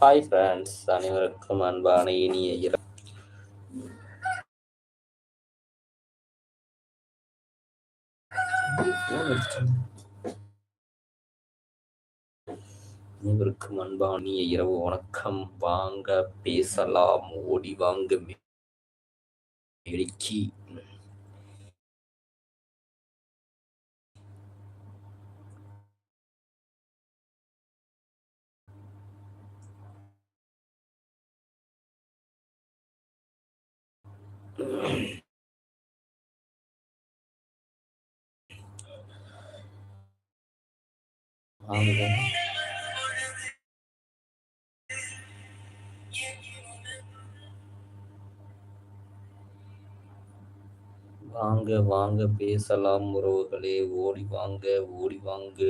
Hi friends அனைவருக்கும் அன்பான இனிய இரவு. அனைவருக்கும் அன்பான இனிய இரவு. வணக்கம். வாங்க பேசலாம். ஓடி வாங்க மெழுக்கி. வாங்க வாங்க பேசலாம் உறவுகளே. ஓடி வாங்க ஓடி வாங்க.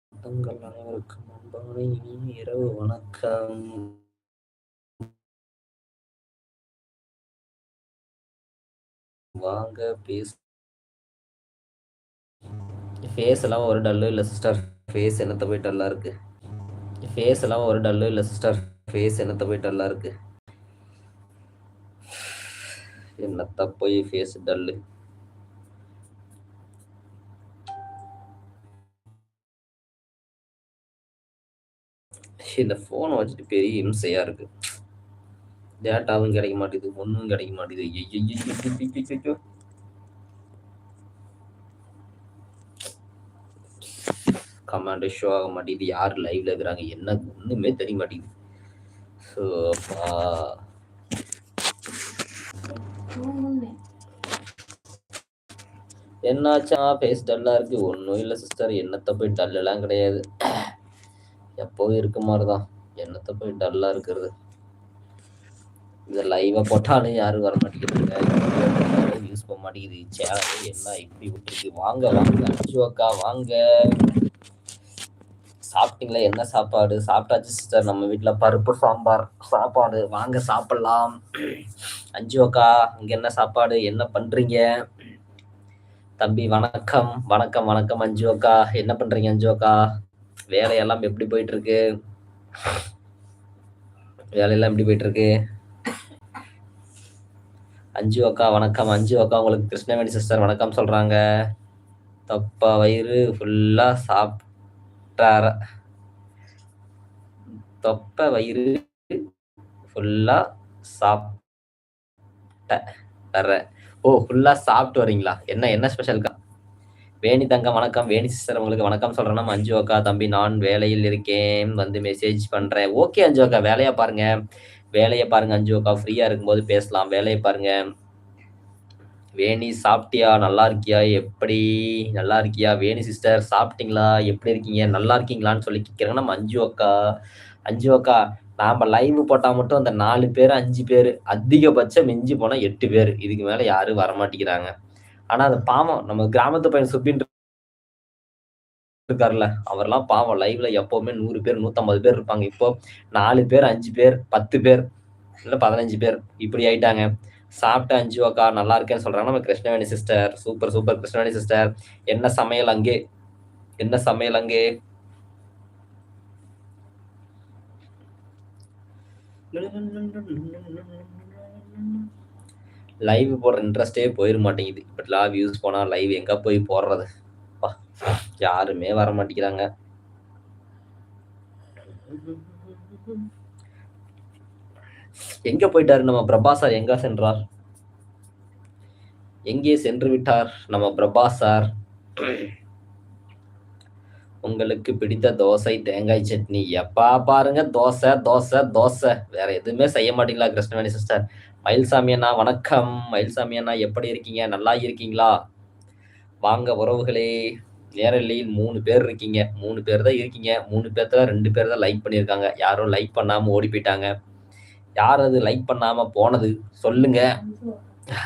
சொந்தங்கள் அனைவருக்கும் அன்பான இனிய இரவு வணக்கம். வாங்க பேச ஃபேஸ் எல்லாம் ஒரு டல்லு இல்லை சிஸ்டர் ஃபேஸ் என்னத்த போய் டல்லாக இருக்கு? ஃபேஸ் எல்லாம் ஒரு டல்லு இல்லை சிஸ்டர் ஃபேஸ் என்னத்த போய் டல்லாக இருக்குது என்னத்தை போய் ஃபேஸ் டல்லு இந்த ஃபோனை வச்சுட்டு பெரிய இம்சையா இருக்கு. டேட்டாவும் கிடைக்க மாட்டேங்குது ஒன்றும் கிடைக்க மாட்டேங்குது. கமாண்ட் ஷோ ஆக மாட்டேங்குது. யார் லைவ்ல இருக்கிறாங்க? என்ன ஒன்றுமே தெரிய மாட்டேங்குது. ஸோ என்னாச்சா? ஃபேஸ் டல்லா இருக்கு. ஒன்றும் இல்லை சிஸ்டர் என்னத்தை போய் டல்லெல்லாம் கிடையாது. எப்போவும் இருக்க மாதிரி தான் என்னத்தை போய் டல்லா இருக்கிறது? இந்த லைவாக போட்டாலும் யாரும் வர மாட்டேங்கிறாங்க யூஸ் பண்ண மாட்டேங்குது. சேனல் என்ன இப்படி விட்டுருக்கு? வாங்க வாங்க. அஜுவக்கா வாங்க. சாப்பிட்டீங்களா? என்ன சாப்பாடு? சாப்பிட்டாச்சு சிஸ்டர் நம்ம வீட்டில் பருப்பு சாம்பார். சாப்பாடு. வாங்க சாப்பிடலாம். அஞ்சு அக்கா இங்கே என்ன சாப்பாடு? என்ன பண்ணுறீங்க தம்பி வணக்கம். வணக்கம் வணக்கம் அஞ்சு அக்கா என்ன பண்ணுறீங்க அஞ்சு அக்கா வேலையெல்லாம் எப்படி போயிட்டு இருக்கு வேலையெல்லாம் எப்படி போயிட்டு இருக்கு அஞ்சு அக்கா வணக்கம். அஞ்சு அக்கா உங்களுக்கு கிருஷ்ணவேணி சிஸ்டர் வணக்கம் சொல்றாங்க. தப்பா வயிறு ஃபுல்லா சாப்பிட்டார தொப்ப வயிறு ஃபுல்லா சாப்பிட்ட வர்ற ஓ ஃபுல்லா சாப்பிட்டு வரீங்களா? என்ன என்ன ஸ்பெஷல்க்கா வேணி தங்கம் வணக்கம் வேணி சிஸ்டர் உங்களுக்கு வணக்கம் சொல்றேன்னா அஞ்சு அக்கா தம்பி நான் வேலையில் இருக்கேன். வந்து மெசேஜ் பண்றேன். ஓகே அஞ்சு அக்கா வேலையா பாருங்க. வேலையை பாருங்க அஞ்சு அக்கா ஃப்ரீயா இருக்கும்போது பேசலாம். வேலையை பாருங்க. வேணி சாப்பிட்டியா? நல்லா இருக்கியா? எப்படி? நல்லா இருக்கியா? வேணி சிஸ்டர் சாப்பிட்டீங்களா? எப்படி இருக்கீங்க? நல்லா இருக்கீங்களான்னு சொல்லி கேட்குறாங்க நம்ம அஞ்சு அக்கா. அஞ்சு அக்கா நாம லைவ் போட்டா மட்டும் அந்த நாலு பேர் அஞ்சு பேர் அதிகபட்சம் மிஞ்சி போனால் எட்டு பேர். இதுக்கு மேல யாரும் வரமாட்டேங்கிறாங்க. ஆனா அது பாவம். நம்ம கிராமத்து பையன் சுப்பின் இருக்காருல்ல அவர்லாம் பாவம். லைவ்ல எப்பவுமே நூறு பேர் நூற்றம்பது பேர் இருப்பாங்க. இப்போ நாலு பேர் அஞ்சு பேர் பத்து பேர் இல்லை பதினஞ்சு பேர். இப்படி ஆயிட்டாங்க. சாப்பிட்ட அஞ்சு அக்கா நல்லா இருக்கேன்னு சொல்றாங்க. நம்ம Krishnaveni sister super super Krishnaveni sister என்ன சமையல் அங்கே? என்ன சமையல் அங்கே? லைவ் போடுற இன்ட்ரெஸ்டே போயிட மாட்டேங்குது. பட் லாவ் யூஸ் போனால் லைவ் எங்கே போய் போடுறது? யாருமே வர மாட்டேங்கிறாங்க. எங்க போயிட்டாரு நம்ம பிரபா சார் எங்க சென்றார்? எங்கே சென்று விட்டார் நம்ம பிரபா சார் உங்களுக்கு பிடித்த தோசை தேங்காய் சட்னி. எப்பா பாருங்க தோசை தோசை தோசை. வேற எதுவுமே செய்ய மாட்டீங்களா கிருஷ்ணவேணி சிஸ்டர் மயில்சாமி அண்ணா வணக்கம். மயில்சாமி அண்ணா எப்படி இருக்கீங்க? நல்லா இருக்கீங்களா? வாங்க உறவுகளே. நேரலையில் மூணு பேர் இருக்கீங்க. மூணு பேர் தான் இருக்கீங்க. மூணு பேர்த்துல ரெண்டு பேர் தான் லைக் பண்ணியிருக்காங்க. யாரும் லைக் பண்ணாமல் ஓடி போயிட்டாங்க. யார் அது லைக் பண்ணாம போனது? சொல்லுங்க.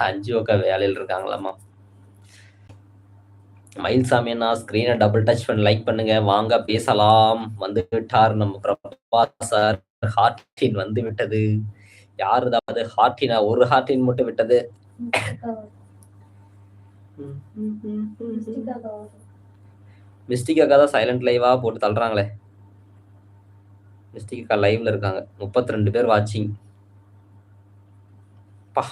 அஞ்சு அக்கா வேலையில் இருக்காங்களாம்மா. மயில்சாமி அண்ணா ஸ்கிரீனை டபுள் டச் பண்ணி லைக் பண்ணுங்க. வாங்க பேசலாம். வந்து விட்டார் நம்ம பிரபா சார். ஹார்டின் வந்து விட்டது. யாரு அது? ஹார்டினா ஒரு ஹார்டின் மட்டும் விட்டது. மிஸ்டிக் அக்கா தான் சைலண்ட் லைவா போட்டு தள்ளுறாங்களே. மிஸ்டிக் லைவ்ல இருக்காங்க. முப்பத்தி ரெண்டு பேர் வாட்சிங் பா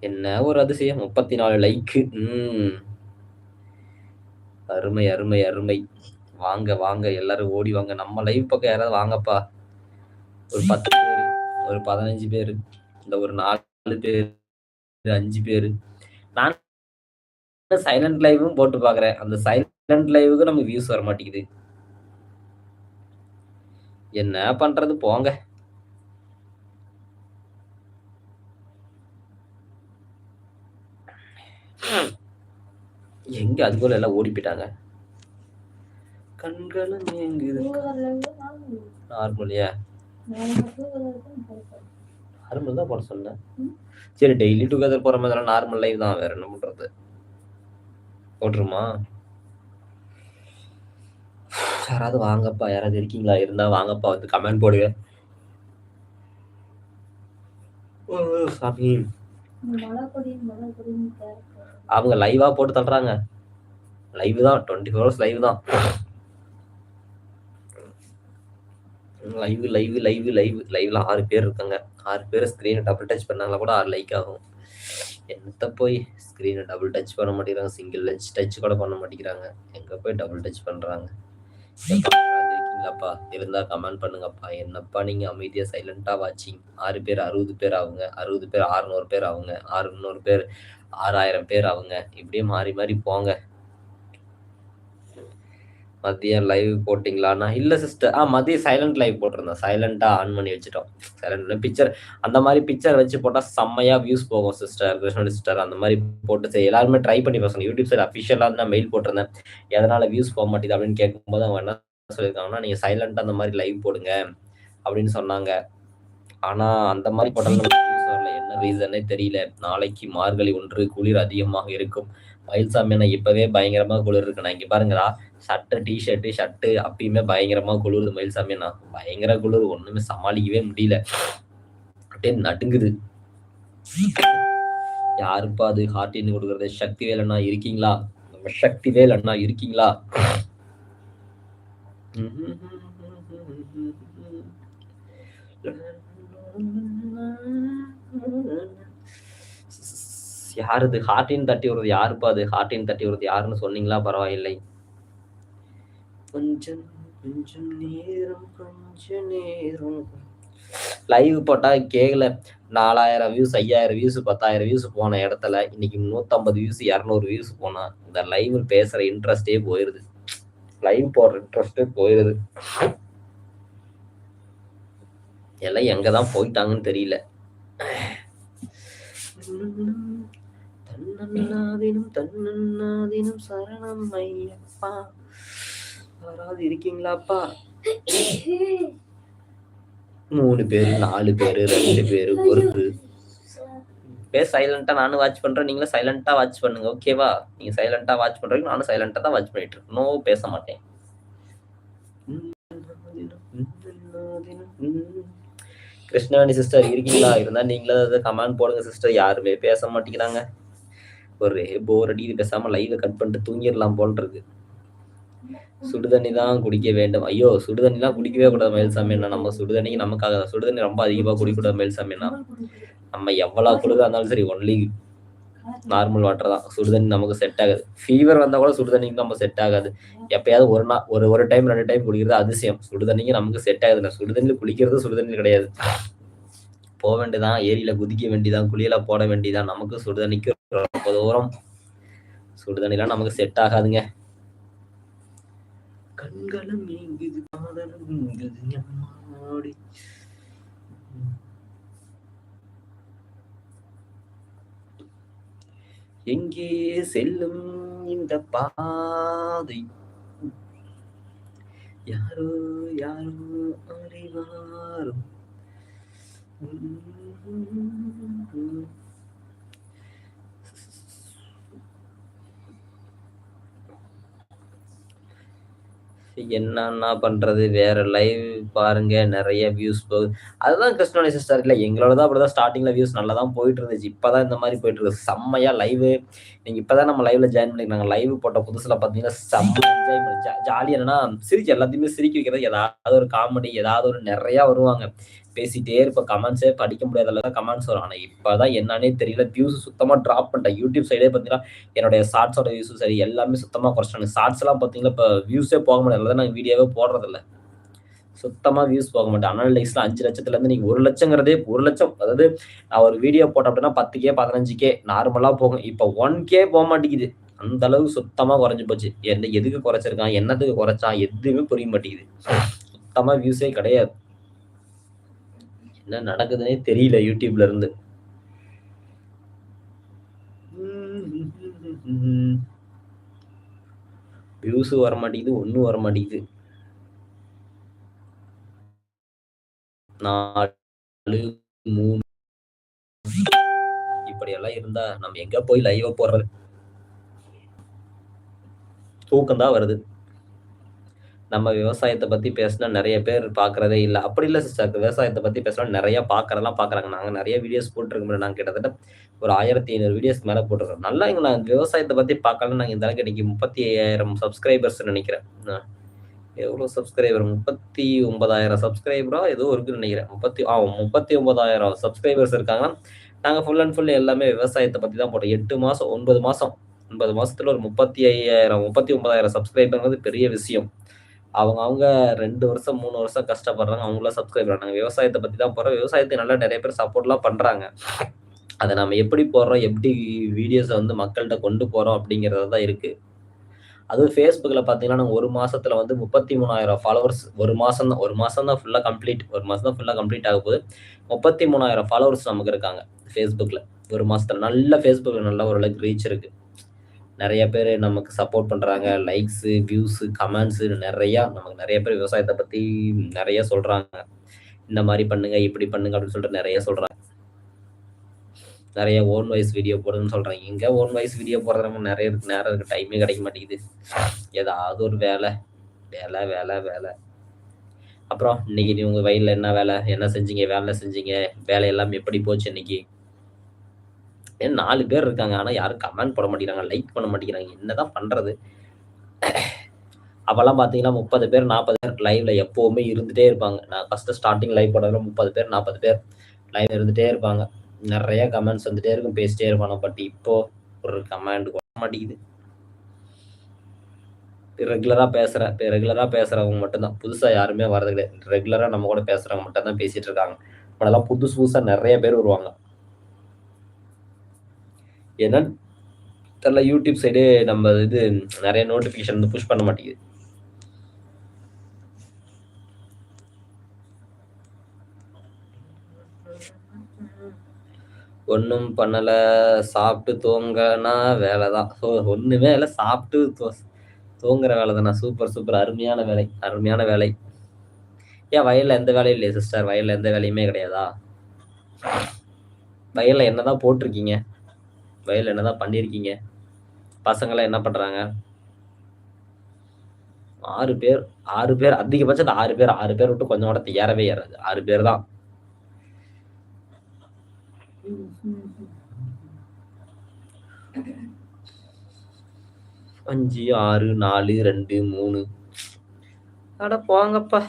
என்ன ஒரு அதிசயம். முப்பத்தி நாலு லைக்கு ம். அருமை அருமை அருமை. வாங்க வாங்க எல்லாரும் ஓடி வாங்க. நம்ம லைவ் பக்கம் யாராவது வாங்கப்பா. ஒரு பத்து பேர் ஒரு பதினஞ்சு பேர் இந்த ஒரு நாலு பேர் அஞ்சு பேர். நான் சைலண்ட் லைவும் போட்டு பாக்குறேன். அந்த சைலண்ட் லைவுக்கு நமக்கு வியூஸ் வர மாட்டேங்குது என்ன பண்றது போங்க. எங்க அதுக்குள்ள எல்லாம் ஓடி போயிட்டாங்க? கண்களும் எங்குது நார்மலியா? நார்மல் தான் போட சொன்னேன். சரி டெய்லி டுகெதர் போற மாதிரி நார்மல் லைவ் தான் வேற என்ன பண்றது போட்டுருமா? யாராவது வாங்கப்பா யாராவது இருக்கீங்களா? இருந்தா வாங்கப்பா வந்து கமெண்ட் போடுங்க. சாமி. அவங்க லைவா போட்டு தள்ளுறாங்க. லைவ் தான் டுவெண்ட்டி ஃபோர் ஹவர்ஸ் லைவ் தான் லைவ் லைவ் லைவ் லைவ் லைவ்ல ஆறு பேர் இருக்காங்க. ஆறு பேர் ஸ்க்ரீனை டபுள் டச் பண்ணாங்களா கூட ஆறு லைக் ஆகும். என்னத்த போய் ஸ்க்ரீனை டபுள் டச் பண்ண மாட்டேங்கிறாங்க சிங்கிள் டச் டச் கூட பண்ண மாட்டேங்கிறாங்க. எங்க போய் டபுள் டச் பண்றாங்க? இருக்கீங்களாப்பா? இருந்தா கமெண்ட் பண்ணுங்கப்பா. என்னப்பா நீங்க அமைதியா சைலண்டா வாட்சிங் ஆறு பேர் அறுபது பேர் ஆகுங்க அறுபது பேர் ஆறுநூறு பேர் ஆகுங்க ஆறுநூறு பேர் ஆறாயிரம் பேர் ஆகுங்க இப்படியே மாறி மாறி போங்க. மதியம் லைவ் போட்டிங்களான்னா? இல்லை சிஸ்டர் ஆ மதியம் சைலண்ட் லைவ் போட்டிருந்தேன். சைலண்டாக ஆன் பண்ணி வச்சுட்டோம். சைலண்ட் பிக்சர் அந்த மாதிரி பிக்சர் வச்சு போட்டால் செம்மையாக வியூஸ் போகும் சிஸ்டர் கிருஷ்ணன் சிஸ்டர் அந்த மாதிரி போட்டு சரி எல்லாருமே ட்ரை பண்ணி பேசணும் யூடியூப் சைட் அஃபிஷியலாக இருந்தால் மெயில் போட்டிருந்தேன். எதனால் வியூஸ் போக மாட்டேது அப்படின்னு கேட்கும்போது அவங்க என்ன சொல்லியிருக்காங்கன்னா நீங்கள் சைலண்டா அந்த மாதிரி லைவ் போடுங்க அப்படின்னு சொன்னாங்க. ஆனால் அந்த மாதிரி போட்டாலும் என்ன ரீசனே தெரியல. நாளைக்கு மார்கழி ஒன்று குளிர் அதிகமாக இருக்கும். மயில்சாமி இப்பவே பயங்கரமா குளிர் இருக்கு. நான் இங்க பாருங்களா சட்டை டிஷர்ட்டு ஷர்ட்டு அப்பயுமே பயங்கரமா குளிருது மயில்சாமி நான் பயங்கர குளிர் ஒண்ணுமே சமாளிக்கவே முடியல. அப்படியே நடுங்குது. யாருப்பா அது? ஹார்டின்னு கொடுக்கறது. சக்தி வேல் இருக்கீங்களா? நம்ம சக்தி வேல் அண்ணா இருக்கீங்களா? யாருது ஹார்டின் தட்டி விடுறது யாருப்பா அது? ஹார்டின் தட்டி விடுறது யாருன்னு சொன்னீங்களா? பரவாயில்லை. கொஞ்சம் கொஞ்சம் நேரம் கொஞ்ச நேரம். லைவ் போட்டா கேக்கல. நாலாயிரம் வியூஸ் ஐயாயிரம் வியூஸ் பத்தாயிரம் வியூஸ் போன இடத்துல இன்னைக்கு நூத்தம்பது வியூஸ் இரநூறு வியூஸ் போனா இந்த லைவ் பேசுற இன்ட்ரெஸ்டே போயிருது. லைவ் போடுற இன்ட்ரெஸ்டே போயிருது. எல்லாம் எங்கதான் போயிட்டாங்கன்னு தெரியல. தன்னன்னாதினம் தன்னன்னாதினம் சரணம் ஐயப்பா. யாராவது இருக்கீங்களாப்பா? மூணு பேரு நாலு பேரு ரெண்டு பேரு ஒரு பேர் சைலண்டா நானும் வாட்ச் பண்றேன். நீங்களும் சைலண்டா வாட்ச் பண்ணுங்க ஓகேவா நீங்க சைலண்டா வாட்ச் பண்றீங்க நானும் சைலண்டா தான் வாட்ச் பண்ணிட்டு இருக்கேன். நோ பேச மாட்டேன். கிருஷ்ணவேணி சிஸ்டர் இருக்கீங்களா? இருந்தா நீங்களும் அதை கமெண்ட் போடுங்க சிஸ்டர் யாருமே பேச மாட்டேங்கிறாங்க. ஒரே போர் அடிக்குது பேசாம லைவை கட் பண்ணிட்டு தூங்கிடலாம் போல் இருக்கு. சுடுதண்ணி தான் குடிக்க வேண்டும். ஐயோ சுடுதண்ணிலாம் குடிக்கவே கூடாது மயில்சாமி என்ன நம்ம சுடுதண்ணிக்கு நமக்காக தான். சுடுதண்ணி ரொம்ப அதிகமாக குடிக்கூடாது மயில்சாமி என்ன நம்ம எவ்வளவு குளிரா இருந்தாலும் சரி ஒன்லி நார்மல் வாட்டர் தான். சுடுதண்ணி நமக்கு செட் ஆகாது. ஃபீவர் வந்தா கூட சுடுதண்ணிக்கு நம்ம செட் ஆகாது. எப்பயாவது ஒரு நாள் ஒரு ஒரு டைம் ரெண்டு டைம் குடிக்கிறது அதிசயம். சுடுதண்ணிக்கு நமக்கு செட் ஆகுது. நான் தண்ணியில் குளிக்கிறது சுடுதண்ணி கிடையாது. போக வேண்டியதான் ஏரியில குதிக்க வேண்டியதான் குளியல போட வேண்டியதான் நமக்கு சுடுதண்ணிக்கு ரொம்ப தூரம். சுடுதண்ணிலாம் நமக்கு செட் ஆகாதுங்க. கண்களும் நீங்குது காதலும் நீங்குது. எம்மாடி. எங்கே செல்லும் இந்த பாதை? யாரோ யாரோ அறிவாரோ? என்னன்னா பண்றது? வேற லைவ் பாருங்க. நிறைய வியூஸ் போகுது அதுதான் கிருஷ்ணனை சிஸ்டர் இல்லை எங்களோட தான் அப்படிதான். ஸ்டார்டிங்ல வியூஸ் நல்லா தான் போயிட்டு இருந்துச்சு இப்பதான் இந்த மாதிரி போயிட்டு இருக்கு செம்மையா லைவ் நீங்க இப்பதான் நம்ம லைவ்ல ஜாயின் பண்ணிருக்காங்க லைவ் போட்ட புதுசுல பாத்தீங்கன்னா செம்ம என்ஜாய் பண்ணி ஜாலி என்னன்னா சிரிச்சு எல்லாத்தையுமே சிரிக்க வைக்கிறது. ஏதாவது ஒரு காமெடி ஏதாவது ஒரு நிறைய வருவாங்க. பேசிட்டே இருப்ப கமெண்ட்ஸே படிக்க முடியாத அளவுக்கு கமெண்ட்ஸ் வரும். ஆனால் இப்போதான் என்னன்னே தெரியல. வியூஸ் சுத்தமாக ட்ராப் பண்ணிட்டேன். யூடியூப் சைடே பார்த்தீங்கன்னா என்னுடைய ஷார்ட்ஸோட வியூஸும் சரி எல்லாமே சுத்தமாக குறைச்சிட்டாங்க ஷார்ட்ஸ் எல்லாம் பாத்தீங்கன்னா இப்போ வியூஸே போக முடியாது நாங்கள் வீடியோவே போடுறதில்ல. சுத்தமாக வியூஸ் போக மாட்டேன். அனலைஸ்ல அஞ்சு லட்சத்துலேருந்து நீங்கள் ஒரு லட்சங்கிறதே ஒரு லட்சம். அதாவது நான் ஒரு வீடியோ போட்டேன் அப்படின்னா பத்து கே பதினஞ்சு கே நார்மலாக போகும். இப்போ ஒன் கே போக மாட்டேங்குது. அந்த அளவு சுத்தமாக குறைஞ்சி போச்சு. என்ன எதுக்கு குறைச்சிருக்கான்? என்னத்துக்கு குறைச்சான்? எதுவுமே புரிய மாட்டேங்குது. சுத்தமாக வியூஸே கிடையாது. என்ன நடக்குதுன்னே தெரியல யூடியூப்ல இருந்து. வியூஸ் வர மாட்டேங்குது ஒன்றும் வர மாட்டேங்குது நாலு மூணு. இப்படியெல்லாம் இருந்தா நம்ம எங்க போய் லைவ போடுறது? தூக்கம் தான் வருது. நம்ம விவசாயத்தை பத்தி பேசினா நிறைய பேர் பாக்குறதே இல்லை. அப்படி இல்லை சிஸ்டர் விவசாயத்தை பத்தி பேசினா நிறைய பாக்குறதெல்லாம் பாக்குறாங்க நாங்க நிறைய வீடியோஸ் போட்டுருக்கோம் நாங்க கிட்டத்தட்ட ஒரு ஆயிரத்தி ஐநூறு வீடியோஸ் மேல போட்டுருக்கோம். நல்லா இங்க நாங்கள் விவசாயத்தை பத்தி பார்க்கல நாங்க இந்த அளவுக்கு இன்னைக்கு முப்பத்தி ஐயாயிரம் சப்ஸ்கிரைபர்ஸ் நினைக்கிறேன். எவ்வளவு சப்ஸ்கிரைபர் முப்பத்தி ஒன்பதாயிரம் சப்ஸ்கிரைபரா ஏதோ இருக்குன்னு நினைக்கிறேன். முப்பத்தி ஆ முப்பத்தி ஒன்பதாயிரம் சப்ஸ்கிரைபர்ஸ் இருக்காங்கன்னா நாங்க ஃபுல் அண்ட் ஃபுல் எல்லாமே விவசாயத்தை பத்தி தான் போட்டோம். எட்டு மாசம் ஒன்பது மாசம். ஒன்பது மாசத்துல ஒரு முப்பத்தி ஐயாயிரம் முப்பத்தி ஒன்பதாயிரம் சப்ஸ்கிரைபர்ங்கிறது பெரிய விஷயம். அவங்க அவங்க ரெண்டு வருஷம் மூணு வருஷம் கஷ்டப்படுறாங்க. அவங்களாம் சப்ஸ்கிரைப் பண்ணாங்க. விவசாயத்தை பத்தி தான் போறோம். விவசாயத்தை நல்லா நிறைய பேர் சப்போர்ட்லாம் பண்றாங்க. அதை நம்ம எப்படி போடுறோம்? எப்படி வீடியோஸை வந்து மக்கள்கிட்ட கொண்டு போறோம்? அப்படிங்கிறது தான் இருக்கு. அதுவும் ஃபேஸ்புக்கில் பார்த்தீங்கன்னா நாங்கள் ஒரு மாதத்தில் வந்து முப்பத்தி மூணாயிரம் ஃபாலோவர்ஸ் ஒரு மாதம் தான் ஒரு மாதம் தான் ஃபுல்லாக கம்ப்ளீட் ஒரு மாதம் தான் ஃபுல்லாக கம்ப்ளீட் ஆக போகுது. முப்பத்தி மூணாயிரம் ஃபாலோவர்ஸ் நமக்கு இருக்காங்க ஃபேஸ்புக்கில் ஒரு மாதத்தில் நல்ல ஃபேஸ்புக்கில் நல்ல ஓரளவுக்கு ரீச் இருக்குது நிறைய பேர் நமக்கு சப்போர்ட் பண்ணுறாங்க லைக்ஸு வியூஸு கமெண்ட்ஸு நிறையா நமக்கு நிறைய பேர் விவசாயத்தை பற்றி நிறைய சொல்கிறாங்க இந்த மாதிரி பண்ணுங்க இப்படி பண்ணுங்க அப்படின்னு சொல்லிட்டு நிறைய சொல்கிறாங்க நிறைய ஓன் வாய்ஸ் வீடியோ போடுதுன்னு சொல்கிறாங்க இங்கே ஓன் வாய்ஸ் வீடியோ போடுறவங்க நிறைய இருக்கு நேரம் இருக்குது டைமே கிடைக்க மாட்டேங்குது. ஏதாவது ஒரு வேலை. வேலை வேலை வேலை. அப்புறம் இன்னைக்கு நீ உங்கள் வயலில் என்ன வேலை? என்ன செஞ்சீங்க? வேலை செஞ்சீங்க. வேலையெல்லாம் எப்படி போச்சு இன்னைக்கு? ஏன் நாலு பேர் இருக்காங்க. ஆனால் யாரும் கமெண்ட் போட மாட்டேங்கிறாங்க லைக் பண்ண மாட்டேங்கிறாங்க. என்னதான் பண்ணுறது அப்போல்லாம் பார்த்தீங்கன்னா முப்பது பேர் நாற்பது பேர் லைவ்ல எப்போவுமே இருந்துகிட்டே இருப்பாங்க. நான் ஃபஸ்ட்டு ஸ்டார்டிங் லைவ் போடுறதுல முப்பது பேர் நாற்பது பேர் லைவ் இருந்துகிட்டே இருப்பாங்க. நிறைய கமெண்ட்ஸ் வந்துட்டே இருக்கும் பேசிட்டே இருப்பாங்க. பட் இப்போ ஒரு கமெண்ட் போட மாட்டேங்குது. ரெகுலராக பேசுகிற இப்போ ரெகுலராக பேசுகிறவங்க மட்டும்தான். புதுசாக யாருமே வர்றது கிடையாது. ரெகுலராக நம்ம கூட பேசுறவங்க மட்டும் தான் இருக்காங்க. அதெல்லாம் புதுசு புதுசாக நிறைய பேர் வருவாங்க. ஏன்னா தெரில யூடியூப் சைடு நம்ம இது நிறைய நோட்டிஃபிகேஷன் வந்து புஷ் பண்ண மாட்டேங்குது. ஒன்றும் பண்ணலை சாப்பிட்டு தூங்கினா வேலை தான். ஸோ ஒன்றுமே இல்லை சாப்பிட்டு தோ தூங்குற வேலை தானே. சூப்பர் சூப்பர் அருமையான வேலை அருமையான வேலை. ஏன் வயலில் எந்த வேலையும் இல்லையா சிஸ்டர் வயலில் எந்த வேலையுமே கிடையாதா? வயலில் என்ன தான் போட்டிருக்கீங்க? வயலில் என்னதான் பண்ணியிருக்கீங்க பசங்களாம் என்ன பண்ணுறாங்க ஆறு பேர் ஆறு பேர் அதிகபட்சம் இந்த ஆறு பேர் ஆறு பேர் விட்டு கொஞ்சம் கூட ஏறவே ஏறாது. ஆறு பேர் தான். அஞ்சு ஆறு நாலு ரெண்டு மூணு. அட போங்கப்பா.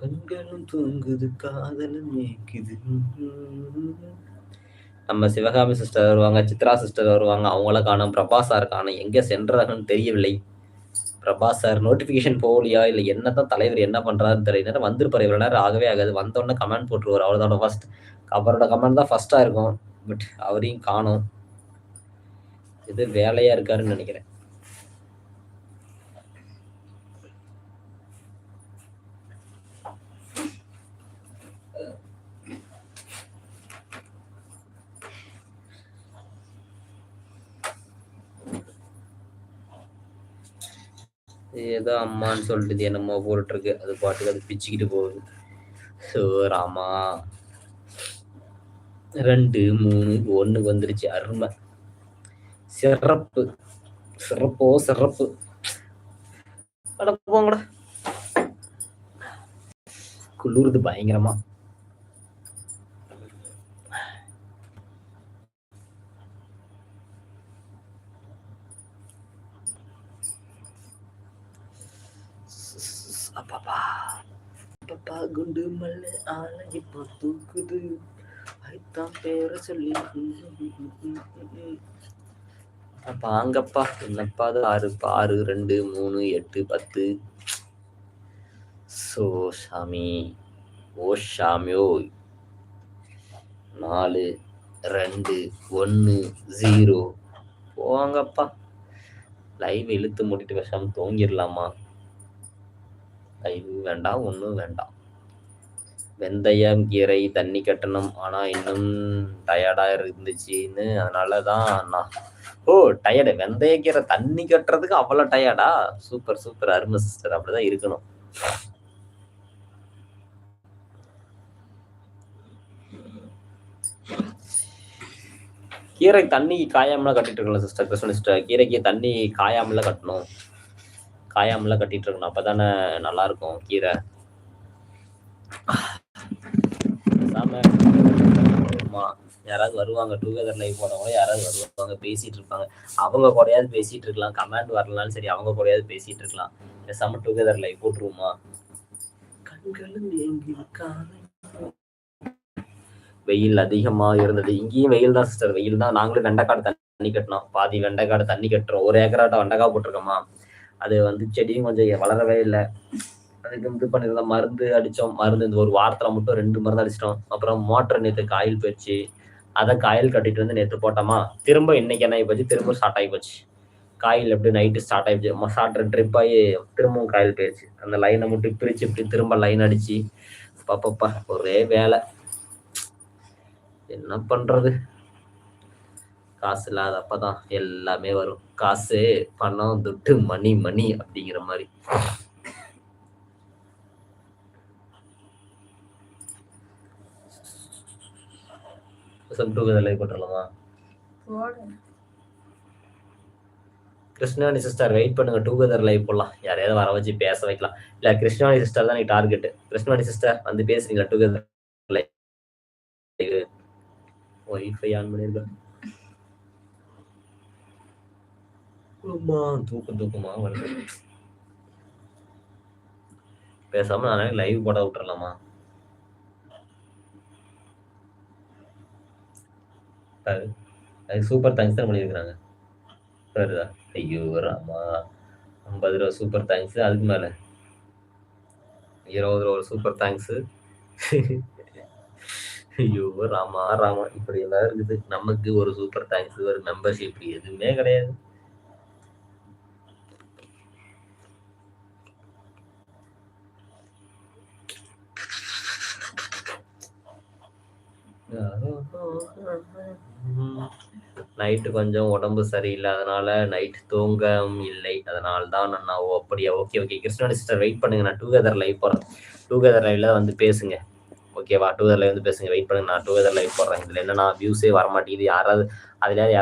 கண்களும் தூங்குது காதலும் ஏக்குது நம்ம சிவகாமி சிஸ்டர் வருவாங்க சித்ரா சிஸ்டர் வருவாங்க அவங்கள காணும் பிரபா சார் காணும் எங்க சென்றாங்கன்னு தெரியவில்லை. பிரபாஸ் சார் நோட்டிபிகேஷன் போகலையா இல்ல என்னதான் தலைவர் என்ன பண்றாருன்னு தெரியல. வந்திருப்பாரு இவ்வளவு நேரம் ஆகவே ஆகாது. வந்தோடனே கமெண்ட் போட்டுருவார் அவரோட ஃபர்ஸ்ட் அவரோட கமெண்ட் தான் ஃபர்ஸ்டா இருக்கும். பட் அவரையும் காணும். இது வேலையா இருக்காருன்னு நினைக்கிறேன். ஏதோ அம்மான்னு சொல்லிட்டு என்னமோ போட்டுருக்கு அது பாட்டுக்கு அது பிச்சுக்கிட்டு போகுது. ஸோ ராமா. ரெண்டு மூணு ஒன்றுக்கு வந்துருச்சு. அருமை. சிறப்பு. சிறப்போ சிறப்பு. அட போங்கடா. குளிருது பயங்கரமா. அப்பப்பா. அப்பப்பா குண்டு மல்ல ஆளை இப்போ தூக்குது அதுதான் பேரை சொல்லி அப்பா அங்கப்பா. என்னப்பா அது ஆறு ஆறு ரெண்டு மூணு எட்டு பத்து. ஸோ சாமி. ஓ சாமியோ நாலு ரெண்டு ஒன்று ஜீரோ. போவாங்கப்பா லைவ் இழுத்து மூடிட்டு விஷம் தூங்கிடலாமா? லைவ் வேண்டாம் ஒன்றும் வேண்டாம். வெந்தயம் கீரை தண்ணி கட்டணும். ஆனால் இன்னும் டயர்டாக இருந்துச்சுன்னு அதனால தான் நான் ஓ டயர்டு வெந்தய கீரை தண்ணி கட்டுறதுக்கு அவ்வளோ டயர்டா சூப்பர் சூப்பர் அருமை சிஸ்டர் அப்படிதான் இருக்கணும். கீரை தண்ணி காயாமல கட்டிட்டு இருக்கலாம் சிஸ்டர் கிருஷ்ண சிஸ்டர் கீரைக்கு தண்ணி காயாமல கட்டணும். காயாமல கட்டிட்டு இருக்கணும். அப்பதானே நல்லா இருக்கும் கீரை யாராவது வருவாங்க டூகெதர் லைவ் போனவங்க யாராவது வருவாங்க பேசிட்டு இருப்பாங்க. அவங்க கூடயாவது பேசிட்டு இருக்கலாம். கமெண்ட் வரலனாலும் சரி அவங்க கூடயாவது பேசிட்டு இருக்கலாம். பேசாம டூகெதர் லைவ் போட்டுருவோமா? வெயில் அதிகமா இருந்தது. இங்கேயும் வெயில் தான் சிஸ்டர் வெயில் தான். நாங்களும் வெண்டைக்காடு தண்ணி கட்டினோம். பாதி வெண்டைக்காடு தண்ணி கட்டுறோம். ஒரு ஏக்கராட்ட வெண்டைக்காய் போட்டிருக்கோமா? அது வந்து செடியும் கொஞ்சம் வளரவே இல்லை. அதுக்கு இது பண்ணியிருந்தோம் மருந்து அடித்தோம் மருந்து இந்த ஒரு வாரத்தில் மட்டும் ரெண்டு மருந்து அடிச்சிட்டோம். அப்புறம் மோட்டர் நேற்று காயில் போயிடுச்சு. அதை காயில் கட்டிட்டு வந்து நேற்று போட்டோமா? திரும்ப இன்னைக்கு என்ன ஆகி போச்சு? திரும்ப ஸ்டார்ட் ஆகி போச்சு. காயில் எப்படி நைட்டு ஸ்டார்ட் ஆகிடுச்சு ஸ்டார்ட் ட்ரிப் ஆகி திரும்பவும் காயில் போயிடுச்சு அந்த லைனை மட்டும் பிரித்து இப்படி திரும்ப லைன் அடிச்சு. பாப்பப்பா ஒரே வேலை. என்ன பண்றது? காசு இல்லாதப்பதான் எல்லாமே வரும். காசு பணம் துட்டு மணி மணி அப்படிங்கிற மாதிரி. சம் டுகெதர் லைவ் போட்டுடலாமா? கிருஷ்ணாணி சிஸ்டர் வெயிட் பண்ணுங்க. டுகெதர் லைவ் போடலாம். யாரையாவது வர வச்சு பேச வைக்கலாம். இல்ல கிருஷ்ணாணி சிஸ்டர் தான் நீ டார்கெட் கிருஷ்ணாணி சிஸ்டர் வந்து பேசுறீங்களா? டுகெதர் லைவ் ஒய்ஃபை ஆன் பண்ணிருக்கேன். தூக்கமா தூக்கம் தூக்கமா வருது. பேசாம நானே லைவ் போட விட்டுறலாமா? அது சூப்பர் தேங்க்ஸ் தான் பண்ணியிருக்கிறாங்க வருதா ஐயோ ராமா. ஐம்பது ரூபா சூப்பர் தேங்க்ஸ் அதுக்கு மேலே. இருபது ரூபா ஒரு சூப்பர் தேங்க்ஸு ஐயோ ராமா ராமா. இப்படி எல்லாம் இருக்குது. நமக்கு ஒரு சூப்பர் தேங்க்ஸ் ஒரு மெம்பர்ஷிப் எதுவுமே கிடையாது. நைட்டு கொஞ்சம் உடம்பு சரியில்லை அதனால நைட் தூங்கவும் இல்லை. அதனால தான் நான் ஓ அப்படியா? Okay okay Krishna sister wait பண்ணுங்க. நான் டூகெதர் லைவ் போகிறேன் டூகெதர் லைவ்ல வந்து பேசுங்க. ஓகேவா டூகெதர் லைவ் வந்து பேசுங்க. வெயிட் பண்ணுங்க. நான் டூகெதர் லைவ் போடுறேன் இதில் என்னன்னா வியூஸே வர மாட்டேங்குது யாராவது அதுல யாராவது